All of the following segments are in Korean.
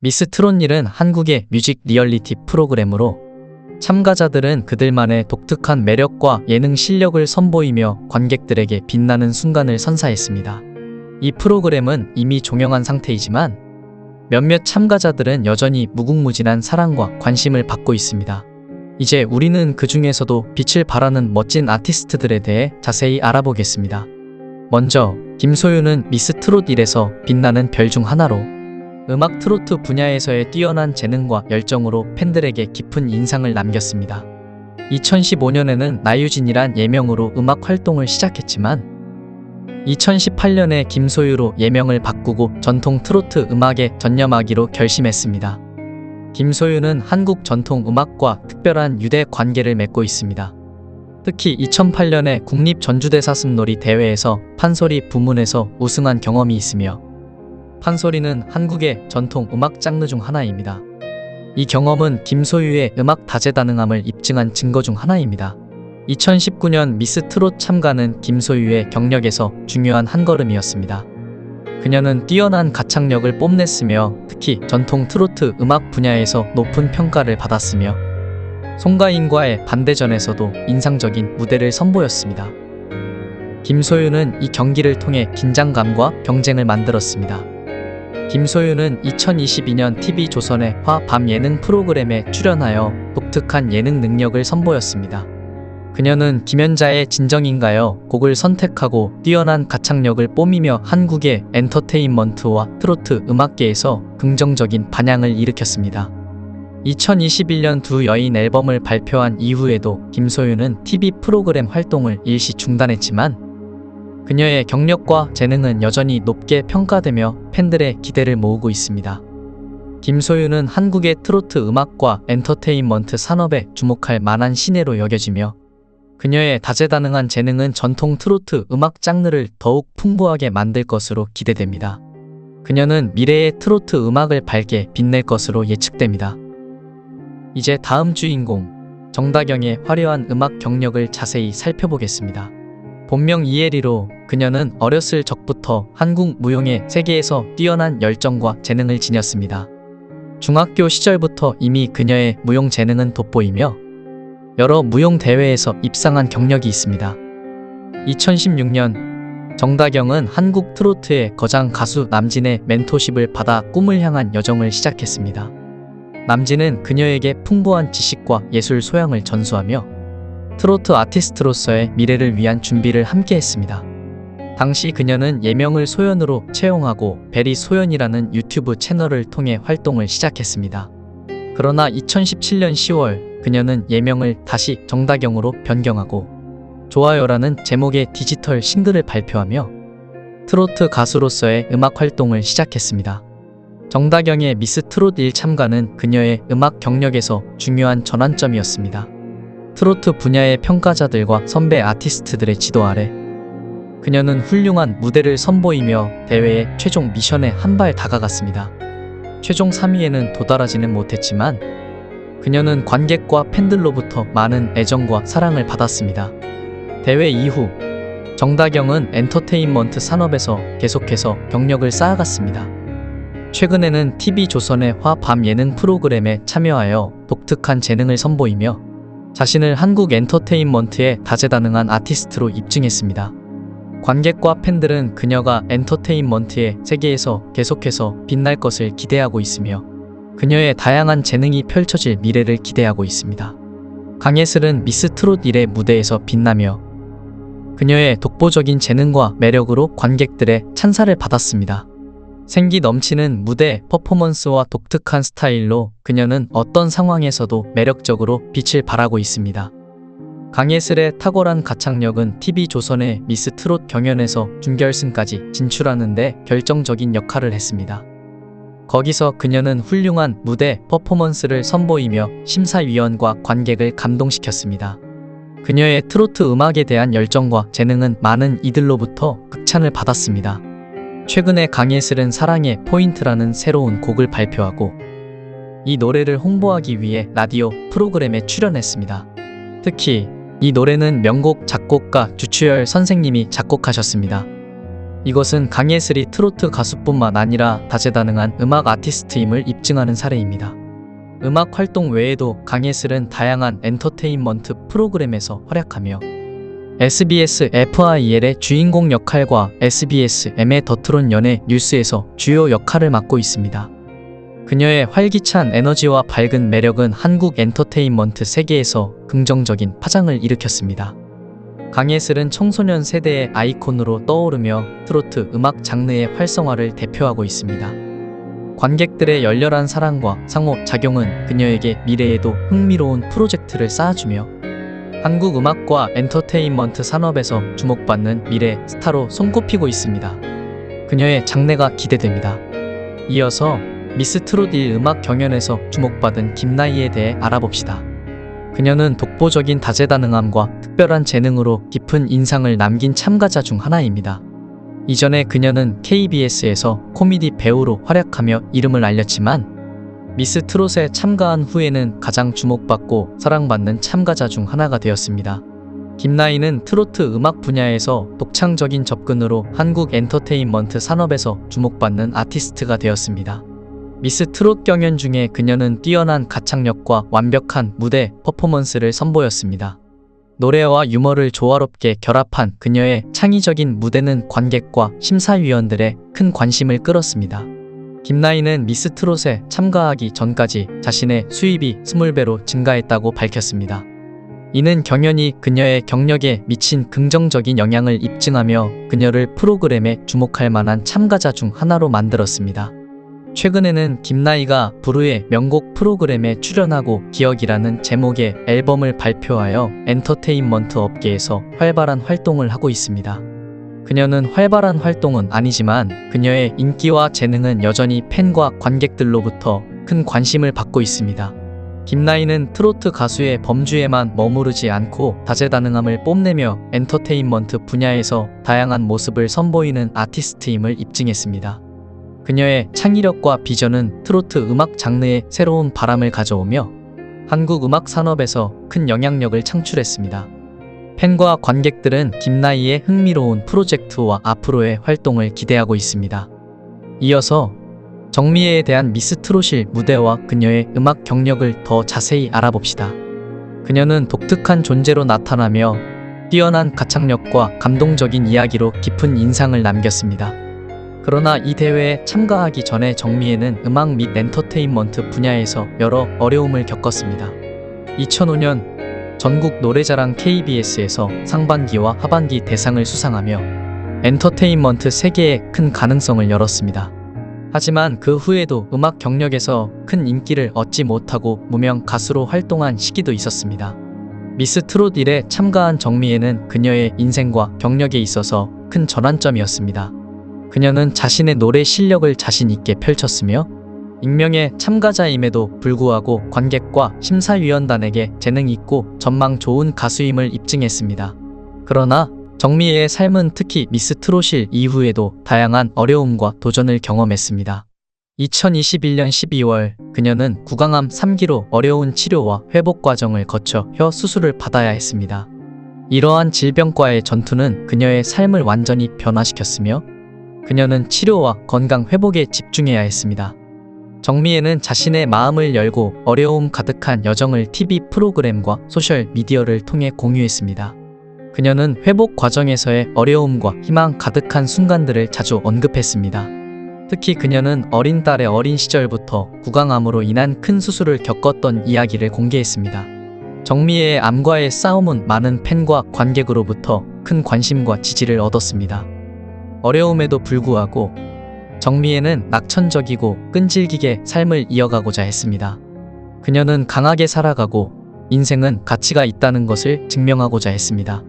미스 트롯일은 한국의 뮤직 리얼리티 프로그램으로 참가자들은 그들만의 독특한 매력과 예능 실력을 선보이며 관객들에게 빛나는 순간을 선사했습니다. 이 프로그램은 이미 종영한 상태이지만 몇몇 참가자들은 여전히 무궁무진한 사랑과 관심을 받고 있습니다. 이제 우리는 그 중에서도 빛을 발하는 멋진 아티스트들에 대해 자세히 알아보겠습니다. 먼저 김소유는 미스 트롯 1에서 빛나는 별 중 하나로 음악 트로트 분야에서의 뛰어난 재능과 열정으로 팬들에게 깊은 인상을 남겼습니다. 2015년에는 나유진이란 예명으로 음악 활동을 시작했지만 2018년에 김소유로 예명을 바꾸고 전통 트로트 음악에 전념하기로 결심했습니다. 김소유는 한국 전통 음악과 특별한 유대 관계를 맺고 있습니다. 특히 2008년에 국립 전주대사슴놀이 대회에서 판소리 부문에서 우승한 경험이 있으며 판소리는 한국의 전통 음악 장르 중 하나입니다. 이 경험은 김소유의 음악 다재다능함을 입증한 증거 중 하나입니다. 2019년 미스 트롯 참가는 김소유의 경력에서 중요한 한 걸음이었습니다. 그녀는 뛰어난 가창력을 뽐냈으며 특히 전통 트로트 음악 분야에서 높은 평가를 받았으며 송가인과의 반대전에서도 인상적인 무대를 선보였습니다. 김소유는 이 경기를 통해 긴장감과 경쟁을 만들었습니다. 김소유는 2022년 TV조선의 화 밤 예능 프로그램에 출연하여 독특한 예능 능력을 선보였습니다. 그녀는 김연자의 진정인가요? 곡을 선택하고 뛰어난 가창력을 뽐이며 한국의 엔터테인먼트와 트로트 음악계에서 긍정적인 반향을 일으켰습니다. 2021년 두 여인 앨범을 발표한 이후에도 김소유는 TV 프로그램 활동을 일시 중단했지만 그녀의 경력과 재능은 여전히 높게 평가되며 팬들의 기대를 모으고 있습니다. 김소유는 한국의 트로트 음악과 엔터테인먼트 산업에 주목할 만한 신예로 여겨지며 그녀의 다재다능한 재능은 전통 트로트 음악 장르를 더욱 풍부하게 만들 것으로 기대됩니다. 그녀는 미래의 트로트 음악을 밝게 빛낼 것으로 예측됩니다. 이제 다음 주인공 정다경의 화려한 음악 경력을 자세히 살펴보겠습니다. 본명 이혜리로 그녀는 어렸을 적부터 한국 무용의 세계에서 뛰어난 열정과 재능을 지녔습니다. 중학교 시절부터 이미 그녀의 무용 재능은 돋보이며 여러 무용 대회에서 입상한 경력이 있습니다. 2016년 정다경은 한국 트로트의 거장 가수 남진의 멘토십을 받아 꿈을 향한 여정을 시작했습니다. 남진은 그녀에게 풍부한 지식과 예술 소양을 전수하며 트로트 아티스트로서의 미래를 위한 준비를 함께 했습니다. 당시 그녀는 예명을 소연으로 채용하고 베리 소연이라는 유튜브 채널을 통해 활동을 시작했습니다. 그러나 2017년 10월 그녀는 예명을 다시 정다경으로 변경하고 좋아요라는 제목의 디지털 싱글을 발표하며 트로트 가수로서의 음악 활동을 시작했습니다. 정다경의 미스 트롯 1 참가는 그녀의 음악 경력에서 중요한 전환점이었습니다. 트로트 분야의 평가자들과 선배 아티스트들의 지도 아래 그녀는 훌륭한 무대를 선보이며 대회의 최종 미션에 한 발 다가갔습니다. 최종 3위에는 도달하지는 못했지만 그녀는 관객과 팬들로부터 많은 애정과 사랑을 받았습니다. 대회 이후 정다경은 엔터테인먼트 산업에서 계속해서 경력을 쌓아갔습니다. 최근에는 TV조선의 화밤 예능 프로그램에 참여하여 독특한 재능을 선보이며 자신을 한국 엔터테인먼트의 다재다능한 아티스트로 입증했습니다. 관객과 팬들은 그녀가 엔터테인먼트의 세계에서 계속해서 빛날 것을 기대하고 있으며 그녀의 다양한 재능이 펼쳐질 미래를 기대하고 있습니다. 강예슬은 미스 트롯 1의 무대에서 빛나며 그녀의 독보적인 재능과 매력으로 관객들의 찬사를 받았습니다. 생기 넘치는 무대 퍼포먼스와 독특한 스타일로 그녀는 어떤 상황에서도 매력적으로 빛을 발하고 있습니다. 강예슬의 탁월한 가창력은 TV조선의 미스 트롯 경연에서 준결승까지 진출하는데 결정적인 역할을 했습니다. 거기서 그녀는 훌륭한 무대 퍼포먼스를 선보이며 심사위원과 관객을 감동시켰습니다. 그녀의 트로트 음악에 대한 열정과 재능은 많은 이들로부터 극찬을 받았습니다. 최근에 강예슬은 사랑의 포인트라는 새로운 곡을 발표하고 이 노래를 홍보하기 위해 라디오 프로그램에 출연했습니다. 특히 이 노래는 명곡 작곡가 주추열 선생님이 작곡하셨습니다. 이것은 강예슬이 트로트 가수뿐만 아니라 다재다능한 음악 아티스트임을 입증하는 사례입니다. 음악 활동 외에도 강예슬은 다양한 엔터테인먼트 프로그램에서 활약하며 SBS FIL의 주인공 역할과 SBS M의 더트론 연예 뉴스에서 주요 역할을 맡고 있습니다. 그녀의 활기찬 에너지와 밝은 매력은 한국 엔터테인먼트 세계에서 긍정적인 파장을 일으켰습니다. 강예슬은 청소년 세대의 아이콘으로 떠오르며 트로트 음악 장르의 활성화를 대표하고 있습니다. 관객들의 열렬한 사랑과 상호 작용은 그녀에게 미래에도 흥미로운 프로젝트를 쌓아주며 한국 음악과 엔터테인먼트 산업에서 주목받는 미래 스타로 손꼽히고 있습니다. 그녀의 장래가 기대됩니다. 이어서 미스 트롯 1 음악 경연에서 주목받은 김나희에 대해 알아봅시다. 그녀는 독보적인 다재다능함과 특별한 재능으로 깊은 인상을 남긴 참가자 중 하나입니다. 이전에 그녀는 KBS에서 코미디 배우로 활약하며 이름을 알렸지만 미스 트롯에 참가한 후에는 가장 주목받고 사랑받는 참가자 중 하나가 되었습니다. 김나희는 트로트 음악 분야에서 독창적인 접근으로 한국 엔터테인먼트 산업에서 주목받는 아티스트가 되었습니다. 미스 트롯 경연 중에 그녀는 뛰어난 가창력과 완벽한 무대 퍼포먼스를 선보였습니다. 노래와 유머를 조화롭게 결합한 그녀의 창의적인 무대는 관객과 심사위원들의 큰 관심을 끌었습니다. 김나희는 미스 트롯에 참가하기 전까지 자신의 수입이 20배로 증가했다고 밝혔습니다. 이는 경연이 그녀의 경력에 미친 긍정적인 영향을 입증하며 그녀를 프로그램에 주목할 만한 참가자 중 하나로 만들었습니다. 최근에는 김나희가 부르의 명곡 프로그램에 출연하고 기억이라는 제목의 앨범을 발표하여 엔터테인먼트 업계에서 활발한 활동을 하고 있습니다. 그녀는 활발한 활동은 아니지만 그녀의 인기와 재능은 여전히 팬과 관객들로부터 큰 관심을 받고 있습니다. 김나희는 트로트 가수의 범주에만 머무르지 않고 다재다능함을 뽐내며 엔터테인먼트 분야에서 다양한 모습을 선보이는 아티스트임을 입증했습니다. 그녀의 창의력과 비전은 트로트 음악 장르에 새로운 바람을 가져오며 한국 음악 산업에서 큰 영향력을 창출했습니다. 팬과 관객들은 김나희의 흥미로운 프로젝트와 앞으로의 활동을 기대하고 있습니다. 이어서 정미애에 대한 미스 트롯일 무대와 그녀의 음악 경력을 더 자세히 알아봅시다. 그녀는 독특한 존재로 나타나며 뛰어난 가창력과 감동적인 이야기로 깊은 인상을 남겼습니다. 그러나 이 대회에 참가하기 전에 정미애는 음악 및 엔터테인먼트 분야에서 여러 어려움을 겪었습니다. 2005년 전국 노래자랑 KBS에서 상반기와 하반기 대상을 수상하며 엔터테인먼트 세계에 큰 가능성을 열었습니다. 하지만 그 후에도 음악 경력에서 큰 인기를 얻지 못하고 무명 가수로 활동한 시기도 있었습니다. 미스 트롯 1에 참가한 정미애는 그녀의 인생과 경력에 있어서 큰 전환점이었습니다. 그녀는 자신의 노래 실력을 자신 있게 펼쳤으며 익명의 참가자임에도 불구하고 관객과 심사위원단에게 재능 있고 전망 좋은 가수임을 입증했습니다. 그러나 정미애의 삶은 특히 미스 트롯일 이후에도 다양한 어려움과 도전을 경험했습니다. 2021년 12월 그녀는 구강암 3기로 어려운 치료와 회복 과정을 거쳐 혀 수술을 받아야 했습니다. 이러한 질병과의 전투는 그녀의 삶을 완전히 변화시켰으며 그녀는 치료와 건강 회복에 집중해야 했습니다. 정미애는 자신의 마음을 열고 어려움 가득한 여정을 TV 프로그램과 소셜 미디어를 통해 공유했습니다. 그녀는 회복 과정에서의 어려움과 희망 가득한 순간들을 자주 언급했습니다. 특히 그녀는 어린 딸의 어린 시절부터 구강암으로 인한 큰 수술을 겪었던 이야기를 공개했습니다. 정미애의 암과의 싸움은 많은 팬과 관객으로부터 큰 관심과 지지를 얻었습니다. 어려움에도 불구하고 정미애는 낙천적이고 끈질기게 삶을 이어가고자 했습니다. 그녀는 강하게 살아가고 인생은 가치가 있다는 것을 증명하고자 했습니다.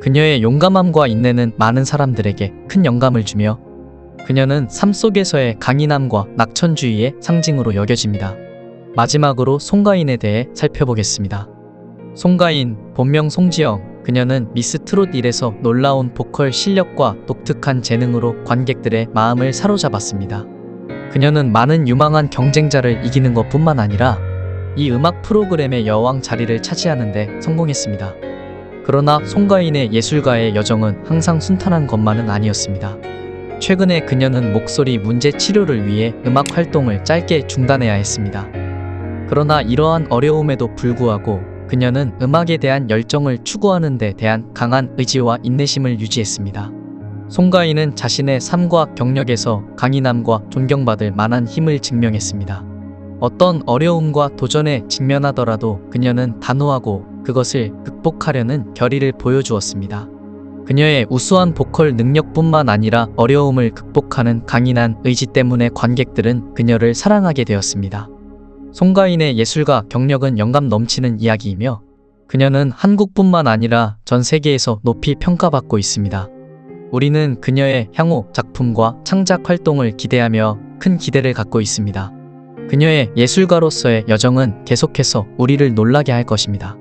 그녀의 용감함과 인내는 많은 사람들에게 큰 영감을 주며 그녀는 삶 속에서의 강인함과 낙천주의의 상징으로 여겨집니다. 마지막으로 송가인에 대해 살펴보겠습니다. 송가인, 본명 송지영, 그녀는 미스 트롯 1에서 놀라운 보컬 실력과 독특한 재능으로 관객들의 마음을 사로잡았습니다. 그녀는 많은 유망한 경쟁자를 이기는 것 뿐만 아니라 이 음악 프로그램의 여왕 자리를 차지하는데 성공했습니다. 그러나 송가인의 예술가의 여정은 항상 순탄한 것만은 아니었습니다. 최근에 그녀는 목소리 문제 치료를 위해 음악 활동을 짧게 중단해야 했습니다. 그러나 이러한 어려움에도 불구하고 그녀는 음악에 대한 열정을 추구하는 데 대한 강한 의지와 인내심을 유지했습니다. 송가인은 자신의 삶과 경력에서 강인함과 존경받을 만한 힘을 증명했습니다. 어떤 어려움과 도전에 직면하더라도 그녀는 단호하고 그것을 극복하려는 결의를 보여주었습니다. 그녀의 우수한 보컬 능력뿐만 아니라 어려움을 극복하는 강인한 의지 때문에 관객들은 그녀를 사랑하게 되었습니다. 송가인의 예술가 경력은 영감 넘치는 이야기이며 그녀는 한국뿐만 아니라 전 세계에서 높이 평가받고 있습니다. 우리는 그녀의 향후 작품과 창작 활동을 기대하며 큰 기대를 갖고 있습니다. 그녀의 예술가로서의 여정은 계속해서 우리를 놀라게 할 것입니다.